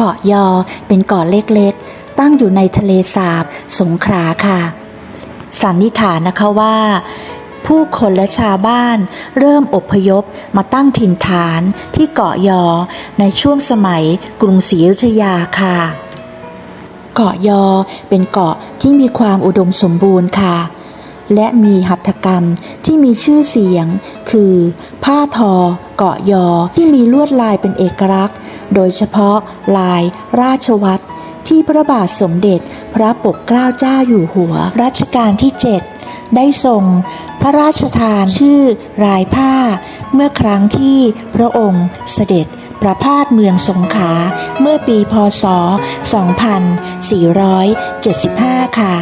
เกาะยอเป็นเกาะเล็กๆ ตั้งอยู่ในทะเลสาบสงขลาค่ะ สันนิษฐานนะคะว่า ผู้คนและชาวบ้านเริ่มอพยพมาตั้งถิ่นฐานที่เกาะยอในช่วงสมัยกรุงศรีอยุธยาค่ะ เกาะยอเป็นเกาะที่มีความอุดมสมบูรณ์ค่ะและมีหัตถกรรมที่มีชื่อเสียง คือ ผ้าทอ เกาะยอที่มีลวดลายเป็นเอกลักษณ์ โดยเฉพาะลายราชวัตรที่พระบาทสมเด็จพระปกเกล้าเจ้าอยู่หัว รัชกาลที่ 7 ได้ทรงพระราชทานชื่อรายผ้า เมื่อครั้งที่พระองค์เสด็จประพาสเมืองสงขลาเมื่อปีพศ 2475 ค่ะ